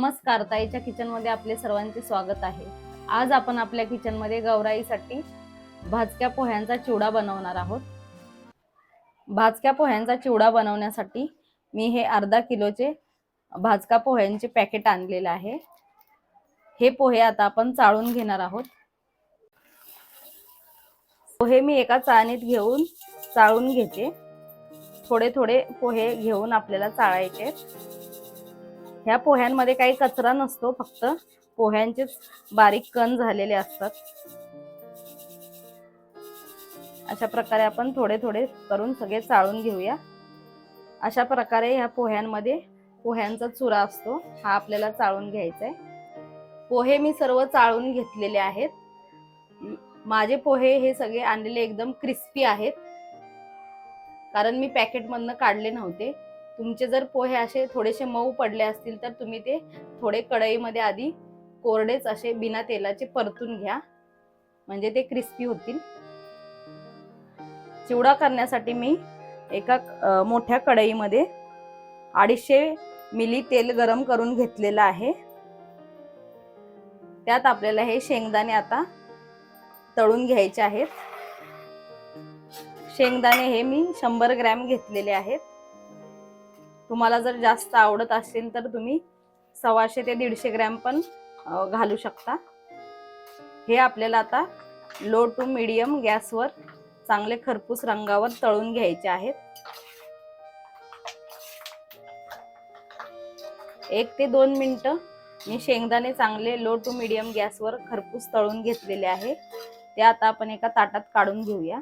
नमस्कार ताईच्या किचनमध्ये आपले सर्वांचे स्वागत आहे. आज आपण आपल्या किचनमध्ये गौराईसाठी भाजक्या पोह्यांचा चिवडा बनवणार आहोत. भाजक्या पोह्यांचा चिवडा बनवण्यासाठी मी हे अर्धा किलोचे भाजका पोह्यांचे पॅकेट आणलेलं आहे. हे पोहे आता आपण चाळून घेणार आहोत. पोहे मी एका चाळणीत घेऊन चाळून घेते. थोडे थोडे पोहे घेऊन आपल्याला चाळायचे आहेत. ह्या पोह्यांमध्ये काही कचरा नसतो फक्त पोह्यांचेच बारीक कण झालेले असतात. अशा प्रकारे आपण थोडे थोडे करून सगळे चाळून घेऊया. अशा प्रकारे ह्या पोह्यांमध्ये पोह्यांचा चुरा असतो हा आपल्याला चाळून घ्यायचा आहे पोहे मी सर्व चाळून घेतलेले आहेत. माझे पोहे हे सगळे आणलेले एकदम क्रिस्पी आहेत. कारण मी पॅकेटमधनं काढले नव्हते. तुमचे जर पोहे असे थोडेसे मऊ पडले असतील तर तुम्ही ते थोडे कढईमध्ये आधी कोरडेच असे बिना तेलाचे परतून घ्या. म्हणजे ते क्रिस्पी होतील. चिवडा करण्यासाठी मी एका मोठ्या कढईमध्ये अडीचशे मिली तेल गरम करून घेतलेलं आहे. त्यात आपल्याला हे शेंगदाणे आता तळून घ्यायचे आहेत. शेंगदाणे हे मी शंभर ग्रॅम घेतलेले आहेत. तुम्हाला जर जास्त आवडत असेल तर तुम्ही सव्वाशे ते दीडशे ग्रॅम पण घालू शकता. हे आपल्याला आता लो टू मिडियम गॅसवर चांगले खरपूस रंगावर तळून घ्यायचे आहेत. एक ते दोन मिनटं मी शेंगदाणे चांगले लो टू मिडियम गॅसवर खरपूस तळून घेतलेले आहे. ते आता आपण एका ताटात काढून घेऊया.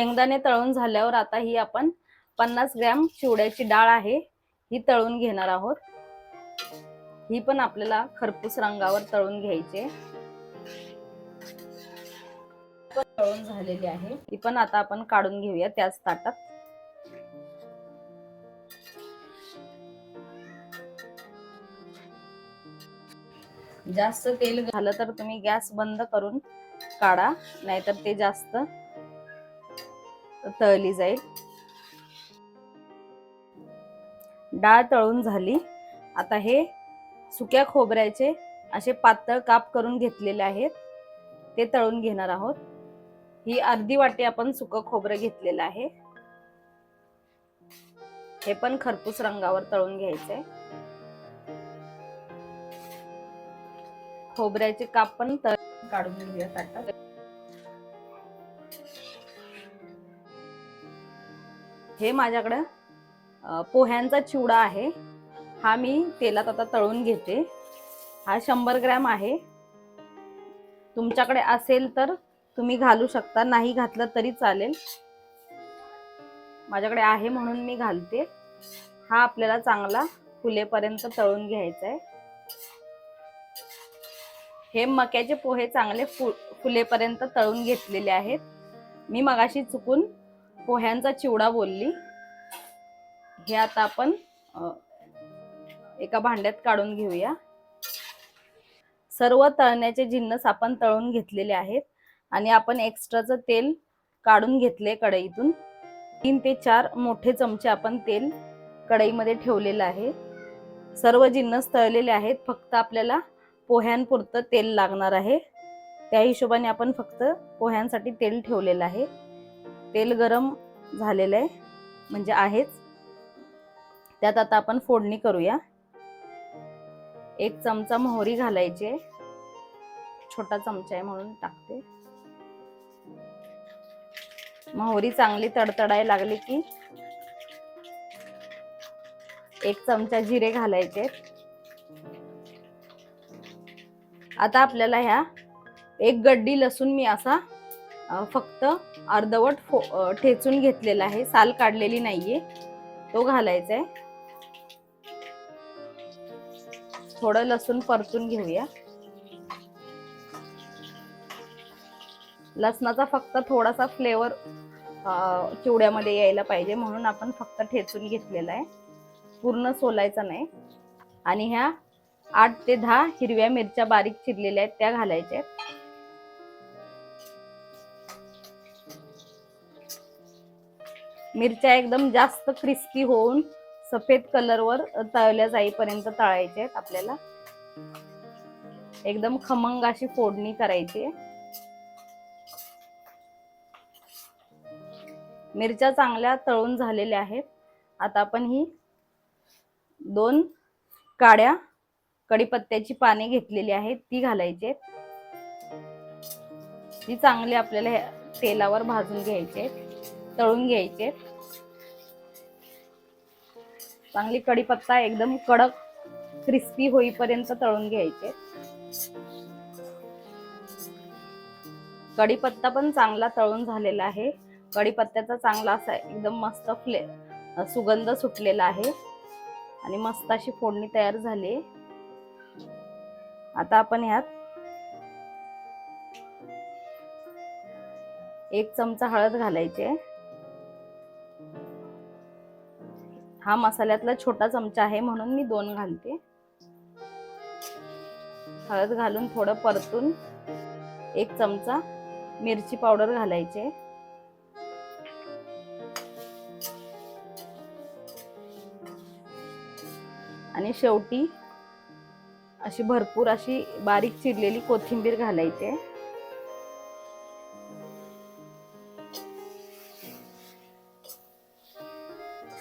शेंगदाणे तळून झाल्यावर आता ही आपण पन्नास ग्रॅम चिवड्याची डाळ आहे ही तळून घेणार आहोत. ही पण आपल्याला खरपूस रंगावर तळून घ्यायची तळून झालेली आहे. ती पण आता आपण काढून घेऊया त्याच ताटात. जास्त तेल झालं तर तुम्ही गॅस बंद करून काढा नाहीतर ते जास्त तळली जाईल. डाळ तळून झाली. आता हे सुक्या खोबऱ्याचे असे पातळ काप करून घेतलेले आहेत. ते तळून घेणार आहोत. ही अर्धी वाटी आपण सुकं खोबरं घेतलेलं आहे. हे पण खरपूस रंगावर तळून घ्यायचंय. खोबऱ्याचे काप पण तळ काढून घेऊया ताटात हे माझ्याकडं पोह्यांचा चिवडा आहे. हा मी तेलात आता तळून घेते. हा शंभर ग्रॅम आहे. तुमच्याकडे असेल तर तुम्ही घालू शकता नाही घातलं तरी चालेल. माझ्याकडे आहे म्हणून मी घालते. हा आपल्याला चांगला फुलेपर्यंत तळून घ्यायचा आहे हे मक्याचे पोहे चांगले फु फुलेपर्यंत तळून घेतलेले आहेत. मी मगाशी चुकून पोह्यांचा चिवडा बोलली. हे आता आपण एका भांड्यात काढून घेऊया. सर्व तळण्याचे जिन्नस आपण तळून घेतलेले आहेत आणि आपण एक्स्ट्राचं तेल काढून घेतले कढईतून. तीन ते चार मोठे चमचे आपण तेल कढईमध्ये ठेवलेलं आहे. सर्व जिन्नस तळलेले आहेत फक्त आपल्याला पोह्यांपुरतं तेल लागणार आहे. त्या हिशोबाने आपण फक्त पोह्यांसाठी तेल ठेवलेलं आहे. तेल गरम झालेलं आहे म्हणजे आहेच. त्यात आता आपण फोडणी करूया. एक चमचा मोहरी घालायची छोटा चमचा आहे म्हणून टाकते. मोहरी चांगली तडतडाय लागली की एक चमचा जिरे घालायचे आता आपल्याला ह्या एक गड्डी लसूण मी असा फक्त अर्धवट फो ठेचून घेतलेला आहे. साल काढलेली नाहीये. तो घालायचा आहे. थोडं लसूण परतून घेऊया. लसणाचा फक्त थोडासा फ्लेवर चिवड्यामध्ये यायला पाहिजे म्हणून आपण फक्त ठेचून घेतलेला आहे. पूर्ण सोलायचा नाही. आणि ह्या आठ ते दहा हिरव्या मिरच्या बारीक चिरलेल्या आहेत त्या घालायच्या आहेत. मिरच्या एकदम जास्त क्रिस्पी होऊन सफेद कलरवर तळल्या जाईपर्यंत तळायचे आहेत आपल्याला. एकदम खमंग अशी फोडणी करायची. आहे मिरच्या चांगल्या तळून झालेल्या आहेत. आता आपण ही दोन काड्या कडीपत्त्याची पाने घेतलेली आहेत ती घालायची आहेत. ती चांगली आपल्याला तेलावर भाजून घ्यायचे तळून घ्यायचे चांगली कढीपत्ता एकदम कडक क्रिस्पी होईपर्यंत तळून घ्यायचे. कढीपत्ता पण चांगला तळून झालेला आहे. कढीपत्त्याचा चांगला असा एकदम मस्त फ्ले सुगंध सुटलेला आहे. आणि मस्त अशी फोडणी तयार झाली. आता आपण ह्यात एक चमचा हळद घालायचे. हा मसाल्यातला छोटा चमचा आहे म्हणून मी दोन घालते. हळद घालून थोडं परतून एक चमचा मिरची पावडर घालायचे. आणि शेवटी अशी भरपूर अशी बारीक चिरलेली कोथिंबीर घालायची.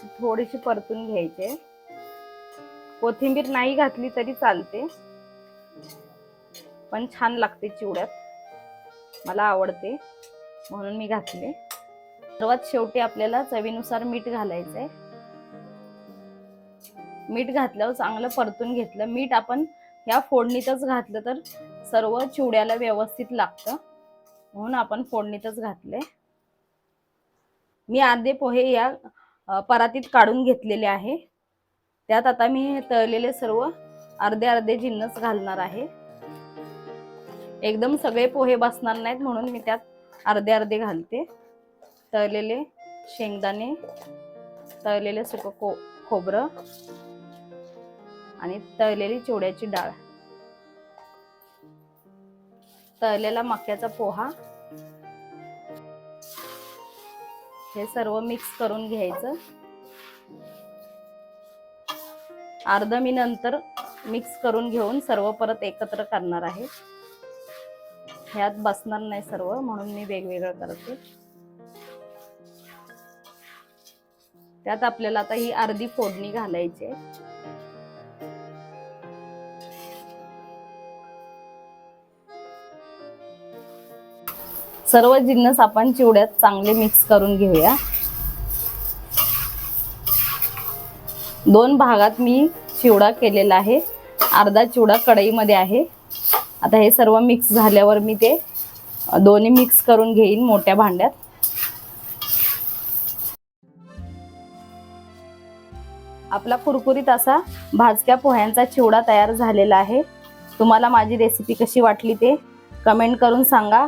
थोडीशी परतून घ्यायचे. कोथिंबीर नाही घातली तरी चालते. पण छान लागते चिवड्यात. मला आवडते. म्हणून मी घातले. सर्वात शेवटी आपल्याला चवीनुसार मीठ घालायचंय. मीठ घातल्यावर चांगलं परतून घेतलं. मीठ आपण ह्या फोडणीतच घातलं तर सर्व चिवड्याला व्यवस्थित लागतं. म्हणून आपण फोडणीतच घातले. मी आधे पोहे या परातीत काढून घेतलेले आहे. त्यात आता मी तळलेले सर्व अर्धे अर्धे जिन्नस घालणार आहे. एकदम सगळे पोहे बसणार नाहीत म्हणून मी त्यात अर्धे अर्धे घालते. तळलेले शेंगदाणे तळलेले सुक को खोबरं आणि तळलेली चिवड्याची डाळ. तळलेला मक्याचा पोहा हे सर्व मिक्स करून घ्यायचं. अर्ध मी नंतर मिक्स करून घेऊन सर्व परत एकत्र करणार आहे. ह्यात बसणार नाही सर्व म्हणून मी वेगवेगळं करते. त्यात आपल्याला आता ही अर्धी फोडणी घालायची आहे. सर्व जिन्नस आपण चिवड्यात चांगले मिक्स करून घेऊया. दोन भागात मी चिवडा केलेला आहे. अर्धा चिवडा कढईमध्ये आहे. आता हे सर्व मिक्स झाल्यावर मी ते दोन्ही मिक्स करून घेईन मोठ्या भांड्यात. आपला कुरकुरीत असा भाजक्या पोह्यांचा चिवडा तयार झालेला आहे. तुम्हाला माझी रेसिपी कशी वाटली ते कमेंट करून सांगा.